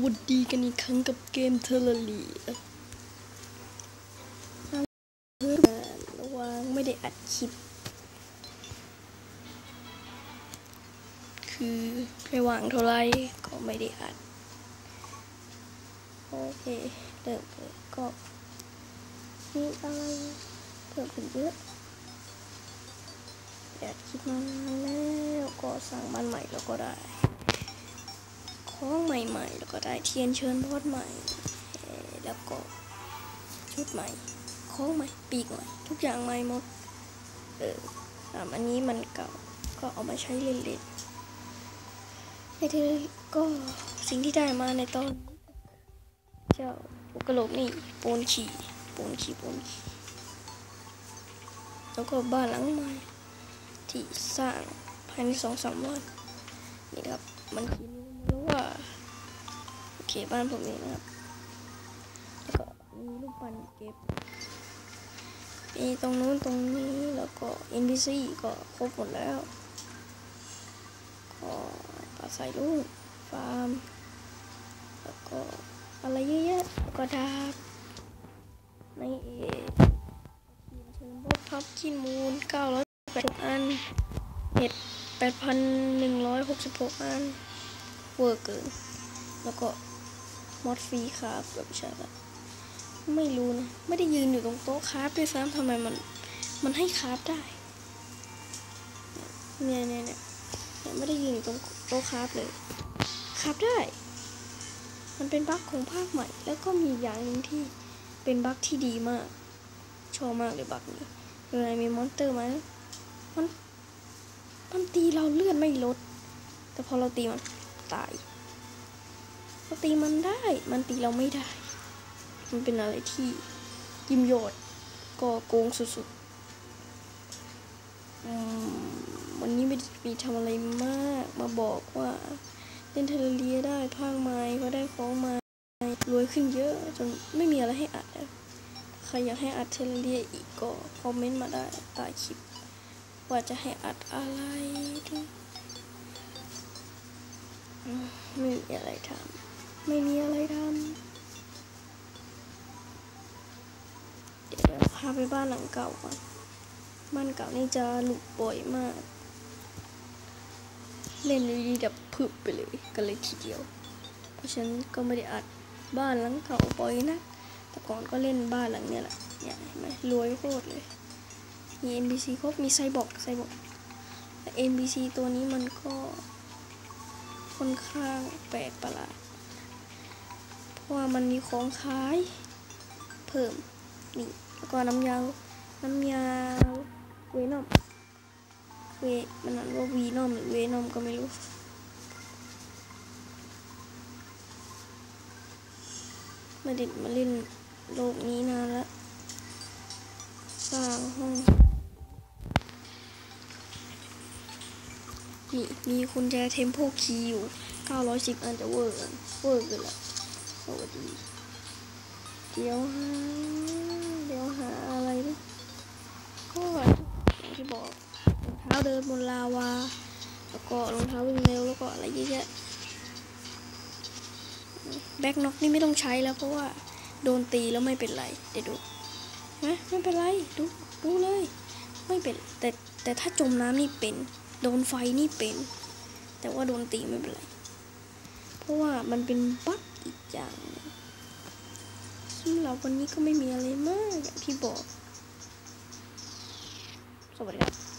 วัสดีกันอีกครั้งกับเกมเทอร์เรียระวังไม่ได้อัดคลิป คือระหว่างเท่าไรก็ไม่ได้อัด โอเคเริ่มเลยก็มีอะไรเพิ่มขึ้นเยอะอยากคิดมานานแล้วก็สั่งบ้านใหม่แล้วก็ได้ ของใหม่ๆ แล้วก็ได้เทียนเชิญพอดใหม่ แล้วก็ชุดใหม่ของใหม่ปีกใหม่ทุกอย่างใหม่หมด เอออะอันนี้มันเก่าก็เอามาใช้เล่นๆในเธอก็สิ่งที่ได้มาในตอนเจ้าอุกกะโหลกนี่ปูนขี่ปูนขี่ปูนขี่แล้วก็บ้านหลังใหม่ที่สร้างภายในสองสามวันนี่ครับมันคือ โอเคบ้านผมเองนะครับแล้วก็มีลูกปันเก็บมีตรงนู้นตรงนี้แล้วก็ NPC ก็ครบหมดแล้ว ก็ปลาใส่ลูกฟาร์ม แล้วก็อะไรเยอะแยะแล้วก็ดาบในเอทีมเชิญบดพับกินมูล980อันเห็ด8,166อันเวอร์เกิน แล้วก็ มอดฟรีครับแบบใช่ละไม่รู้นะ ไม่ได้ยืนอยู่ตรงโต๊ะคราฟด้วยซ้ำทำไมมัน มันให้คราฟได้เนี่ยเนี่ยเนี่ยเนี่ยไม่ได้ยืนอยู่ตรงโต๊ะคราฟเลยคราฟได้ มันเป็นบั๊กของภาคใหม่ แล้วก็มีอย่างหนึ่งที่เป็นบั๊กที่ดีมาก ชอบมากเลยบั๊กนี้เวลามีมอนสเตอร์มามัน มันตีเราเลือดไม่ลด แต่พอเราตีมันตาย เราตีมันได้ มันตีเราไม่ได้ มันเป็นอะไรที่ยิมโยดก็โกงสุดๆวันนี้ไม่ได้มีทำอะไรมาก มาบอกว่าเล่นเทเลเรียได้ภาคไม้ก็ได้ของไม้รวยขึ้นเยอะจนไม่มีอะไรให้อัดแล้วใครอยากให้อัดเทเลเรียอีกก็คอมเมนต์มาได้ใต้คลิป ว่าจะให้อัดอะไรไม่มีอะไรทำ ไม่มีอะไรทำเดี๋ยวเราพาไปบ้านหลังเก่าก่อน บ้านเก่านี่จะหลุดบ่อยมาก เล่นดีๆแบบพึบไปเลยกันเลยทีเดียว เพราะฉันก็ไม่ได้อัดบ้านหลังเก่าบ่อยนะ แต่ก่อนก็เล่นบ้านหลังเนี้ยแหละเนี่ยเห็นไหมรวยโคตรเลย มี NPC ครบ มีไซบอร์กไซบอร์กแต่ NPC ตัวนี้มันก็ค่อนข้างแปลกประหลาด ว่ามันมีของขาย เพิ่ม นี่แล้วก็น้ำยา น้ำยาเวนอมเวมันนั่นว่าวีนอมหรือเวนอมก็ไม่รู้มาเด็ดมาเล่นโลกนี้นานแล้วสร้างห้องนี่มีคุณแจเทมโพคีอยู่ 910 อันจะเวอร์กเวอร์เกันละ สวัสดี เดี๋ยวหาเดี๋ยวหาอะไรดิก็อย่างที่บอกรองเท้าเดินบนลาวา แล้วก็รองเท้าวิ่งเร็วแล้วก็อะไรเยอะแยะแบ็กน็อกนี่ไม่ต้องใช้แล้วเพราะว่าโดนตีแล้วไม่เป็นไร เดี๋ยวดูนไมไม่เป็นไรดูดูเลย ไม่เป็นแต่แต่ถ้าจมน้ำนี่เป็น โดนไฟนี่เป็น แต่ว่าโดนตีไม่เป็นไร เพราะว่ามันเป็นบั๊ก อีกอย่างซึ่งสำหรับวันนี้ก็ไม่มีอะไรมากอย่างที่บอกสวัสดีครับ